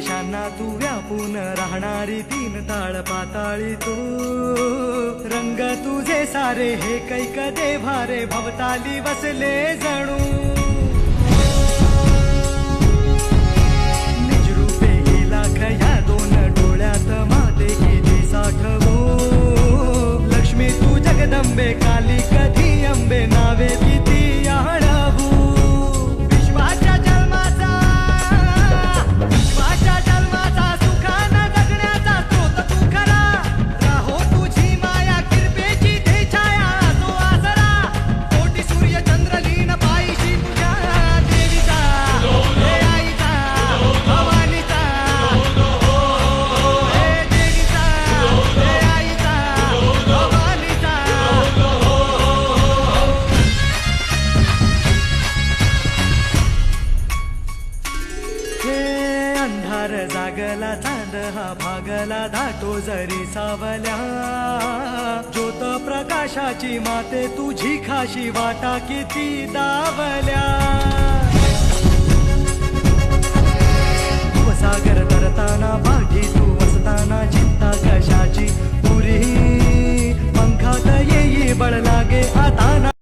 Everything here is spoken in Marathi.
दिशांना तू व्यापून राहणारी तीन ताळ पाताळी तू. रंग तुझे सारे हे कैक देवारे भवताली बसले जणू. अंधार जागला चांद हा भागला धाटो जरी सावल्या. ज्योत प्रकाशाची माते तुझी खाशी वाटा किती दावल्या. सागर तरताना भागी तू वसताना चिंता कशाची पुरी. पंखात येई बळ लागे